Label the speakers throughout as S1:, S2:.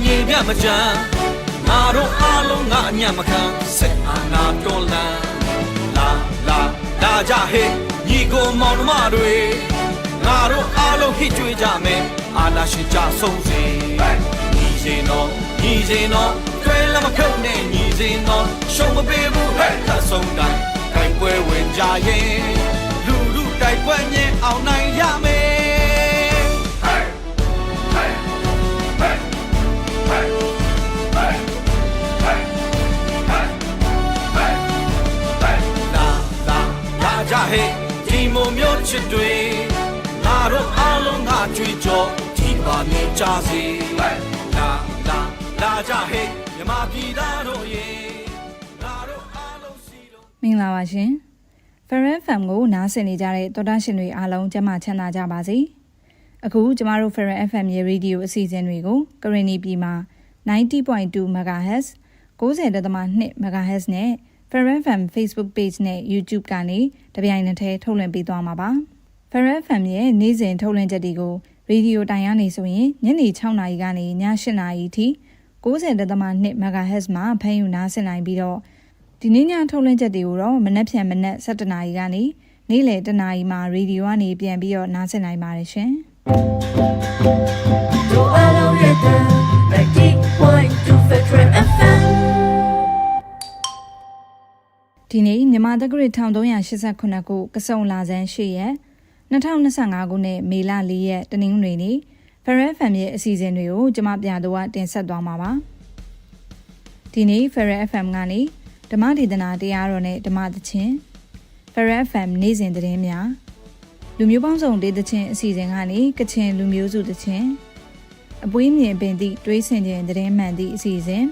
S1: တော်မြေပြတ်မကြမ်းငါတို့အားလုံးငါအညံ့မခံစစ်အာဏာတွန်းလှန်လာလာလာကြဟဲ့ညီကိုမောင်နှမတွေငါတို့အားလုံးဟစ်ကြွေးကြမယ်အာဏာရှင်ကြဆုံးစေညီစေနော်ညီစေနော်တွဲလမဖြုတ်နဲ့ညီစေနော်ရှုံးမပေးဘူးဟဲ့သတ်ဆုံးတိုင်းတိုက်ပွဲဝင်ကြရင်လူလူတိုက်ပွဲမြင်အောင်နိုင်ရမယ် ဟဲ့ဒီမုံမျိုးချစ်တွေငါတို့အားလုံးငါကြွေးကြောဒီပါမြင်ကြစေလာလာလာကြဟဲ့မြမပြည်သားတို့ရေငါတို့အားလုံးစီလုံး
S2: မင်္ဂလာပါရှင် Ferren FM ကိုနားဆင်နေကြတဲ့သောတာရှင်တွေအားလုံးကျန်းမာချမ်းသာကြပါစေအခုကျမတို့ Ferren FM ရဲ့ရေဒီယိုအစီအစဉ်တွေကိုကရင်နီပြည်မှာ90.2 MHz 90.2 MHz နဲ့ Ferren FM Facebook Page နဲ့ YouTube ကနေတပြိုင်နက်တည်းထုတ်လွှင့်ပေးသွားမှာပါ Ferren FM ရဲ့နေ့စဉ်ထုတ်လွှင့်ချက်တွေကိုရေဒီယိုတိုင်ရနေဆိုရင်ညနေ6နာရီကနေည8နာရီအထိ90.2 MHz မှာဖမ်းယူနားဆင်နိုင်ပြီးတော့ဒီနေ့ညထုတ်လွှင့်ချက်တွေကိုတော့မနက်ဖြန်မနက်7:00နာရီကနေနေ့လယ်1:00နာရီမှာရေဒီယိုကနေပြန်ပြီးတော့နားဆင်နိုင်ပါတယ်ရှင်
S3: တို့အားလုံးရဲ့တန်90.2 Federal
S2: ဒီနေ့မြန်မာတက္ကရာ1389ခုကစုံလာဇန်း8ရက်2025ခုနှစ်မေလ4ရက်တနင်္ဂနွေနေ့ Ferrell FM ရဲ့အစီအစဉ်တွေကိုကျမပြတော့တင်ဆက်သွားမှာပါ။ဒီနေ့ Ferrell FM ကနေဓမ္မဒေသနာတရားတော်နဲ့ဓမ္မသချင်း Ferrell FM နေ့စဉ်သတင်းများလူမျိုးပေါင်းစုံဒေသချင်းအစီအစဉ်ကနေကချင်လူမျိုးစုသချင်းအပွေးမြင်ပင်သည့်တွေးဆင်ခြင်းသတင်းမှန်သည့်အစီအစဉ်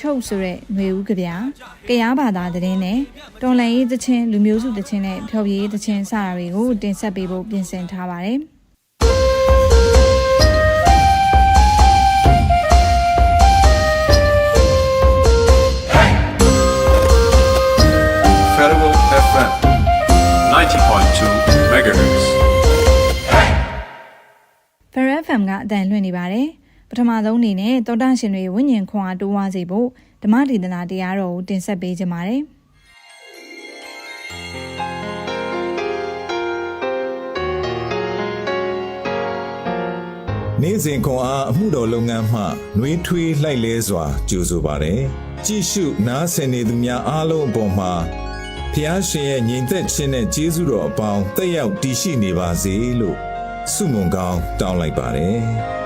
S2: ချုပ်ဆိုတဲ့ຫນွေဦးကြပြကရားဘာသာသတင်းနဲ့တော်လန်ရေးသချင်းလူမျိုးစုသချင်းနဲ့ဖျော်ဖြေရေးသချင်းစတာတွေကိုတင်ဆက်ပေးဖို့ပြင်ဆင်ထားပါတယ်။
S4: Federal FM 90.2 megahertz.
S2: Ferrell FM ကအတန်လွှင့်နေပါတယ်။ ပထမဆုံးအနေနဲ့တောတာရှင်တွေဝိညာဉ်ခွန်အားတိုးဝါစေဖို့ဓမ္မဒေသနာတရားတော်ကိုတင်ဆက်ပေးကြပါမယ်။
S5: နေ့စဉ်ခွန်အားအမှုတော်လုပ်ငန်းမှနှွေးထွေးလှိုက်လဲစွာကြိုဆိုပါတယ်။ကြည့်ရှုနားဆင်နေသူများအားလုံးအပေါ်မှာဖျားရှင်ရဲ့ညီသက်ခြင်းနဲ့ကျေးဇူးတော်အပေါင်းတက်ရောက်တည်ရှိနေပါစေလို့ဆုမွန်ကောင်းတောင်းလိုက်ပါတယ်။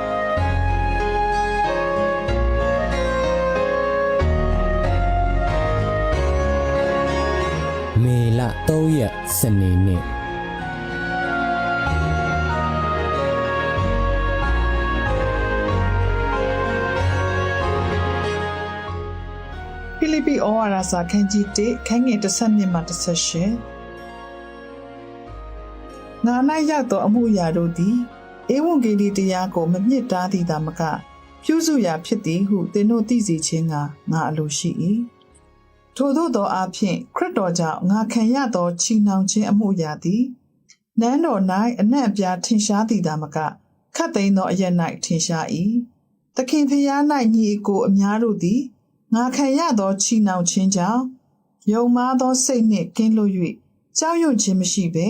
S6: 6ရက်စနေနေ့
S7: ဖိလိပ္ပိဩဝါဒစာခန်းကြီး1ခန်းငယ်32မှ38ငါ၌ရသောအမှုရာတို့သည်ဧဝံဂေလိတရားကိုမမြစ်တားသည်သာမကပြုစုရာဖြစ်သည်ဟုသင်တို့သိစေခြင်းကငါအလိုရှိ၏ ထို့သောသောအဖြစ်ခရစ်တော်ကြောင့်ငါခံရသောချီနှောင်ခြင်းအမှုရာသည်နန်းတော်၌အနက်အပြားထင်ရှားသည်သာမကခတ်သိမ်းသောအရ၌ထင်ရှား၏သခင်ဖျား၌ညီအကိုအများတို့သည်ငါခံရသောချီနှောင်ခြင်းကြောင့်ယုံမားသောစိတ်နှင့်ကင်းလွတ်၍ကြောက်ရွံ့ခြင်းမရှိဘဲ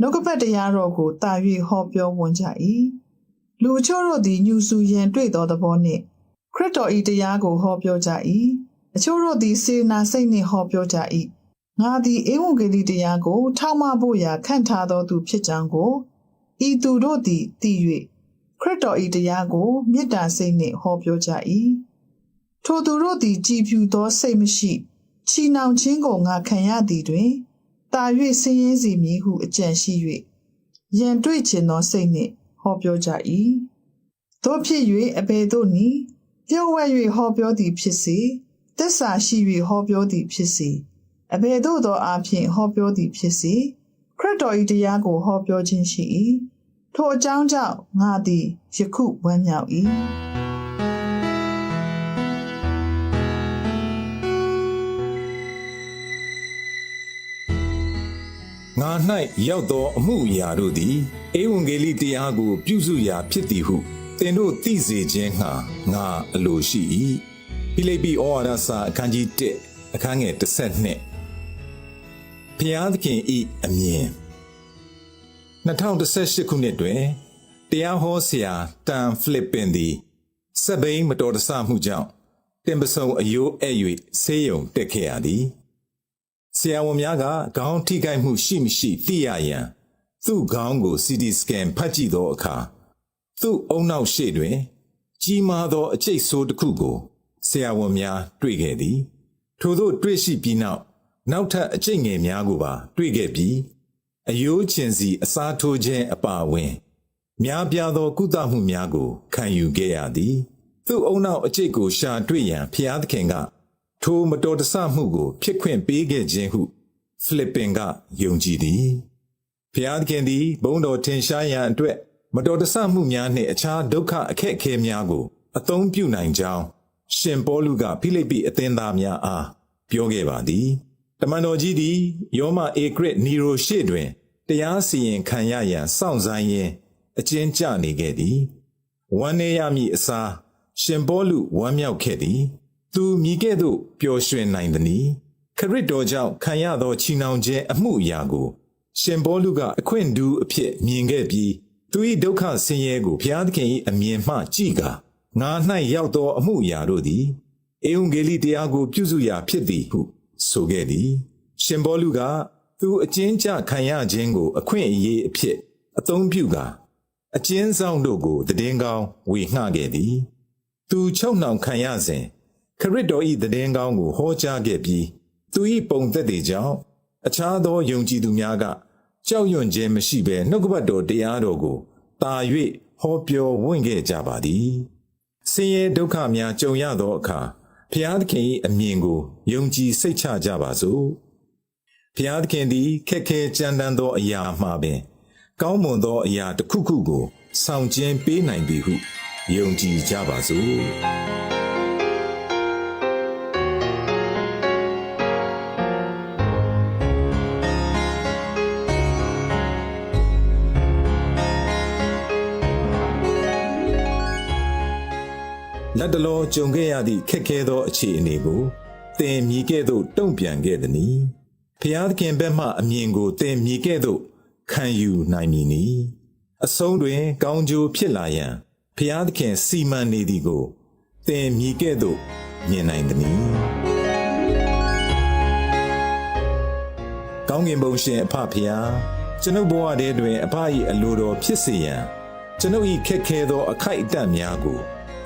S7: နှုတ်ကပတ်တရားတော်ကိုတာ၍ဟောပြောဝန်ကြ၏လူအချို့တို့သည်ညူဆူရန်တွေ့သောသဘောနှင့်ခရစ်တော်၏တရားကိုဟောပြောကြ၏ အချို့တို့သည်စေနာစိတ်နှင့်ဟောပြောကြ၏ငါသည်ဧဝံဂေလိတရားကို ထောက်မဖို့ရာခန့်ထားသောသူဖြစ်ကြောင်းကိုဤသူတို့သည်သိ၍ခရစ်တော်၏တရားကိုမေတ္တာစိတ်နှင့်ဟောပြောကြ၏ထိုသူတို့သည်ကြည်ဖြူသောစိတ်မရှိချီနှောင်ခြင်းကိုငါခံရသည်တွင်တာ၍ဆင်းရဲစီမည်ဟုအကြံရှိ၍ရန်တွေ့ခြင်းသောစိတ်နှင့်ဟောပြောကြ၏တို့ဖြစ်၍အဘယ်သို့နည်းလျှို့ဝှက်၍ဟောပြောသည်ဖြစ်စေ တစ္ဆာရှိ၍ဟောပြောသည်ဖြစ်စေအဘယ်သို့သောအားဖြင့်ဟောပြောသည်ဖြစ်စေခရစ်တော်၏တရားကိုဟောပြောခြင်းရှိ၏ထိုအကြောင်းကြောင့်ငါသည်ယခုဝမ်းမြောက်၏။
S5: ငါ၌ရောက်သောအမှုအရာတို့သည်ဧဝံဂေလိတရားကို ပြုစုရာဖြစ်သည်ဟုသင်တို့သိစေခြင်းဟာငါအလိုရှိ၏ ဖိလိပ္ပိဩဝါဒစာအခန်းကြီး1အခန်းငယ်32ဖျားသခင်ဤအမြင်2018ခုနှစ်တွင်တရားဟောဆရာတန်ဖလစ်ပင်သည်စက်ဘိန်းမတော်တဆမှုကြောင့်တင်ပစုံအယိုးအဲ့၍ဆေးရုံတက်ခဲ့ရသည်ဆရာဝန်များကခေါင်းထိခိုက်မှုရှိမရှိသိရရန်သူ့ခေါင်းကို CT scan ဖတ်ကြည့်သောအခါသူ့အုံနောက်ရှေ့တွင် ကြီးမားသောအကျိတ်ဆိုးတစ်ခုကို ဆရာဝန်များတွေ့ခဲ့သည် ထို့သောတွေ့ရှိပြီးနောက်နောက်ထပ်အကျိတ်ငယ်များကိုပါ တွေ့ခဲ့ပြီးအယိုးချင်စီအစားထိုးခြင်းအပါအဝင် များပြားသောကုသမှုများကို ခံယူခဲ့ရသည် သူ့အုံနောက်အကျိတ်ကိုရှာတွေ့ရန်ဖျားသခင်က ထိုမတော်တဆမှုကို ဖြစ်ခွင့်ပေးခဲ့ခြင်းဟုဖိလိပ္ပင်ကယုံကြည်သည်ဖျားသခင်သည်ဘုန်းတော်ထင်ရှားရန်အတွက် မတော်တဆမှုများနှင့်အခြားဒုက္ခအခက်အခဲများကို အသုံးပြုနိုင်ကြောင်း ရှင်ပေါလုကဖိလိပ္ပိအသင်းသားများအားပြောခဲ့ပါသည်တမန်တော်ကြီးသည်ယောမဧကရစ်နီရိုရှေ့တွင်တရားစီရင်ခံရရန်စောင့်ဆိုင်ရင်းအကျဉ်းကျနေခဲ့သည်ဝမ်းနေရမည်အစားရှင်ပေါလုဝမ်းမြောက်ခဲ့သည် သူမိကဲ့သို့ပျော်ရွှင်နိုင်သည်။ခရစ်တော်ကြောင့်ခံရသောချီနှောင်ခြင်းအမှုအရာကို ရှင်ဘောလူကအခွင့်ဒူးအဖြစ်မြင်ခဲ့ပြီးသူ၏ဒုက္ခဆင်းရဲကိုဘုရားသခင်၏အမြင်မှကြည့်ကာ ငါ၌ရောက်သောအမှုအရာတို့သည်ဧဝံဂေလိတရားကို ပြုစုရာဖြစ်သည်ဟု ဆိုခဲ့သည်။ရှင်ဘောလူကသူအကျဉ်းချခံရခြင်းကို အခွင့်အရေးအဖြစ်အသုံးပြုကာအကျဉ်းဆောင်တို့ကိုတည်င်းကောင်းဝေငှခဲ့သည်။သူချုပ်နှောင်ခံရစဉ်ခရစ်တော်၏တည်င်းကောင်းကိုဟောကြားခဲ့ပြီးသူ၏ပုံသက်တွေကြောင့်အခြားသောယုံကြည်သူများကကြောက်ရွံ့ခြင်းမရှိဘဲနှုတ်ကပတ်တော်တရားတော်ကိုတာ၍ဟောပြောဝင့်ခဲ့ကြပါသည် ဆင်းရဲဒုက္ခများကြုံရသောအခါဖျားသခင်၏အမြင်ကိုယုံကြည်စိတ်ချကြပါစို့ဖျားသခင်သည်ခက်ခဲကြမ်းတမ်းသောအရာမှပင် ကောင်းမွန်သောအရာတစ်ခုခုကိုဆောင်ကျဉ်ပေးနိုင်ပြီဟုယုံကြည်ကြပါစို့ လက်တလောကြုံခဲ့ရသည့်ခက်ခဲသောအခြေအနေကိုသင်မြည်ကဲ့သို့တုံ့ပြန်ခဲ့သည်။ဖျားသခင်ဘက်မှအမြင်ကိုသင်မြည်ကဲ့သို့ခံယူနိုင်မည်နီ။အဆုံးတွင် ကောင်းကျိုးဖြစ်လာရန်ဖျားသခင်စီမံနေသည်ကိုသင်မြည်ကဲ့သို့မြင်နိုင်သည်။ကောင်းကင်ဘုံရှင်အဖဖျားကျွန်ုပ်ဘဝထဲတွင်အဖ၏အလိုတော်ဖြစ်စေရန်ကျွန်ုပ်၏ခက်ခဲသောအခိုက်အတန့်များကို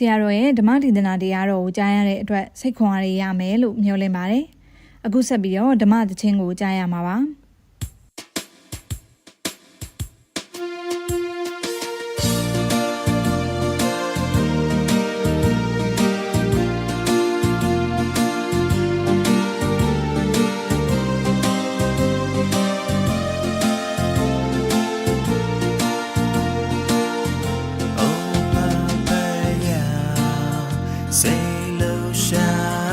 S2: ဆရာတော်ရဲ့ဓမ္မဒေသနာတရားတော်ကိုကြားရတဲ့အတွက်စိတ်ခွန်အားရရမယ်လို့မျှော်လင့်ပါတယ်။အခုဆက်ပြီးတော့ဓမ္မသချင်းကိုကြားရမှာပါ။
S8: 楼下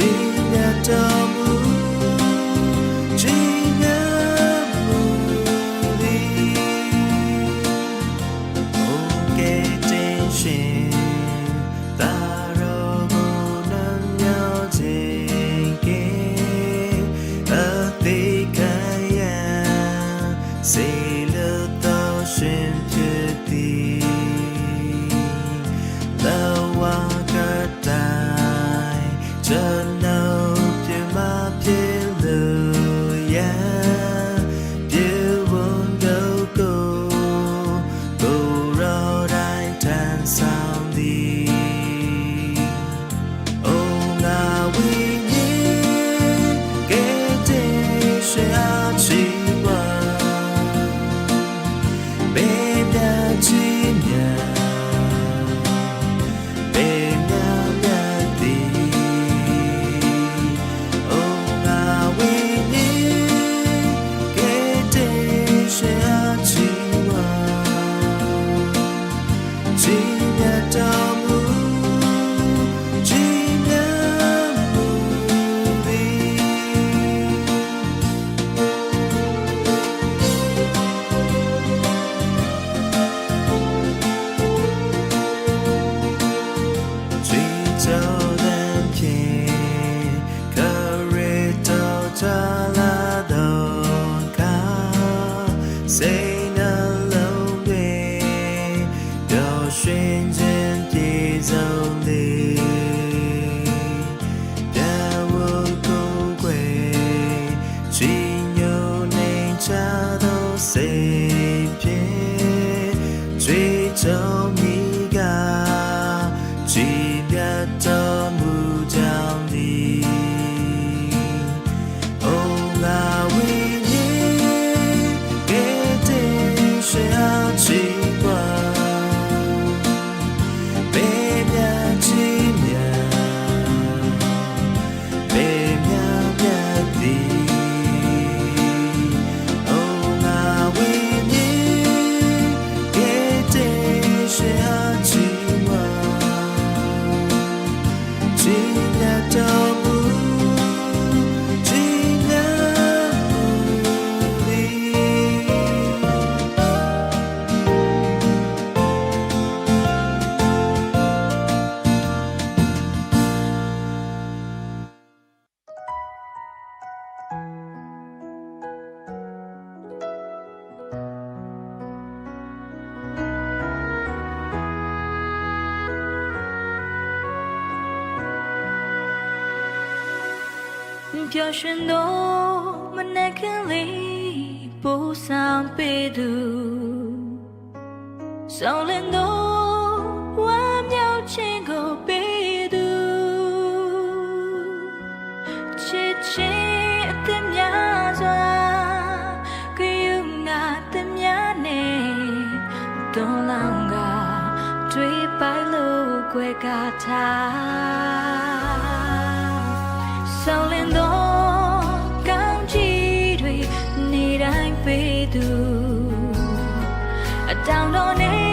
S8: စီရတမှု
S3: ပျော်ရွှင်သောမနက်ခင်းလေးပို့ဆောင်ပေးသူဆောင်လင်းသောဝမ်းမြောက်ခြင်းကိုပေးသူချစ်ချင်းအသက်များစွာကယူနာတများနဲ့တော်လောင်ကတွေ့ပိုင်လို့ွယ်ကထားဆောင်လင်း ပေးသူအတောင်တော်နဲ့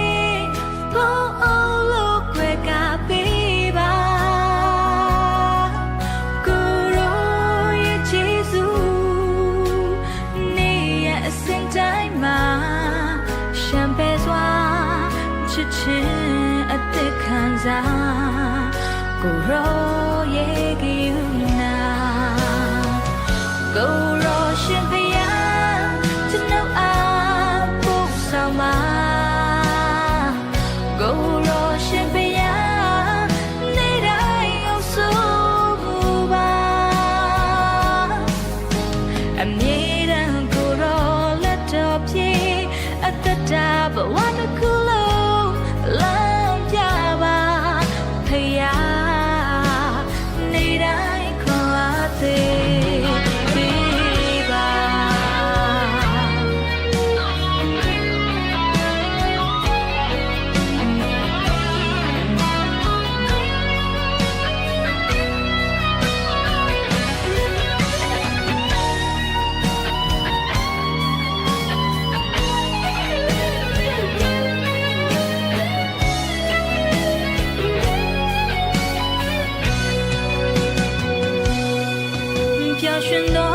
S3: ရှင်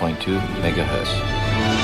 S4: 90.2 megahertz.